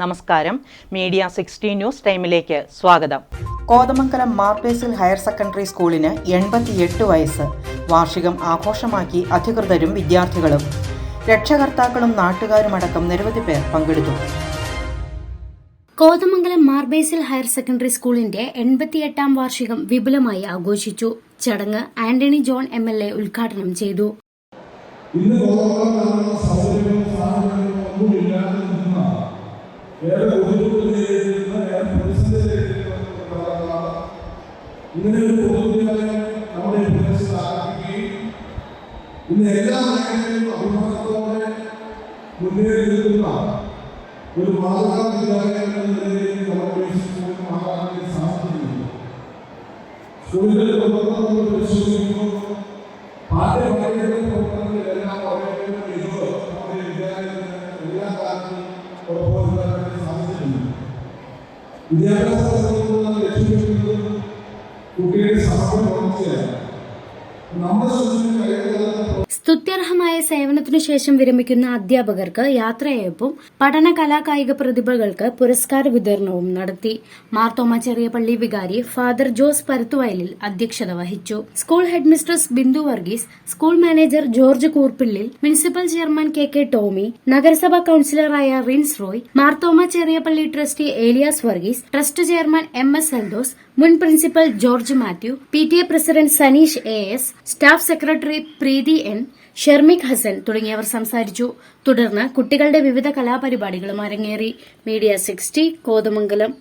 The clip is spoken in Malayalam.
നമസ്കാരം. മീഡിയ സിക്സ്റ്റി ന്യൂസ് ടൈമിലേക്ക് സ്വാഗതം. കോതമംഗലം മാർപേസിൽ ഹയർ സെക്കൻഡറി സ്കൂളിന് എൺപത്തിയെട്ട് വയസ്സ്. വാർഷികം ആഘോഷമാക്കി അധികൃതരും വിദ്യാർത്ഥികളും. രക്ഷകർത്താക്കളും നാട്ടുകാരുമടക്കം നിരവധി പേർ പങ്കെടുത്തു. കോതമംഗലം മാർബേസിൽ ഹയർ സെക്കൻഡറി സ്കൂളിന്റെ എൺപത്തിയെട്ടാം വാർഷികം വിപുലമായി ആഘോഷിച്ചു. ചടങ്ങ് Antony John M L A ഉദ്ഘാടനം ചെയ്തു. ഇന്ന് ഏറെ ബുദ്ധിമുട്ടിലിരിക്കുന്ന ഏറെ പ്രതിസന്ധിയിലിരിക്കുന്ന ഇങ്ങനെ ഒരു പൊതുവിദ്യാലയം നമ്മുടെ പ്രദേശത്ത് ആരംഭിക്കുകയും ഇന്ന് എല്ലാ അഭിമാനത്തോടെ മുന്നേറി നിൽക്കുന്ന ഒരു മാതൃകാ വിദ്യാലയം എന്ന നിലയിൽ നമ്മുടെ മാറാൻ സാധിക്കുന്നുണ്ട് സ്കൂളിന്റെ പ്രവർത്തനം നമ്മൾ പരിശോധിക്കുമ്പോൾ പാഠ്യപദ്ധതിയുടെ പ്രവർത്തനങ്ങളിലെല്ലാം അവരുടെ മികവ് നമ്മുടെ എല്ലാ കാലത്തും ഉറപ്പുവരുത്താൻ വിദ്യാഭ്യാസ രംഗത്തുനിന്ന് ലക്ഷ്യമിടുന്നത് കുട്ടിയുടെ സമഗ്ര വളർച്ചയാണ് നമ്മുടെ സ്വന്തം കഴിഞ്ഞ സ്തുത്യർഹമായ സേവനത്തിനു ശേഷം വിരമിക്കുന്ന അധ്യാപകർക്ക് യാത്രയയപ്പും പഠന കലാകായിക പ്രതിഭകൾക്ക് പുരസ്കാര വിതരണവും നടത്തി. മാർത്തോമ ചെറിയ പള്ളി വികാരി ഫാദർ ജോസ് പരുത്തുവയലിൽ അധ്യക്ഷത വഹിച്ചു. School headmistress Bindu Varghese school manager George Koorpillil municipal chairman K K Tomy നഗരസഭാ കൌൺസിലറായ Rins Roy Marthoma Cheriyapally trustee Elias Varghese trust chairman M S Eldhose മുൻ principal George Mathew P T A president Saneesh A S staff secretary Preethi N Shermik Hassan തുടങ്ങിയവർ സംസാരിച്ചു. തുടർന്ന് കുട്ടികളുടെ വിവിധ കലാപരിപാടികളും അരങ്ങേറി. Media sixty Kothamangalam.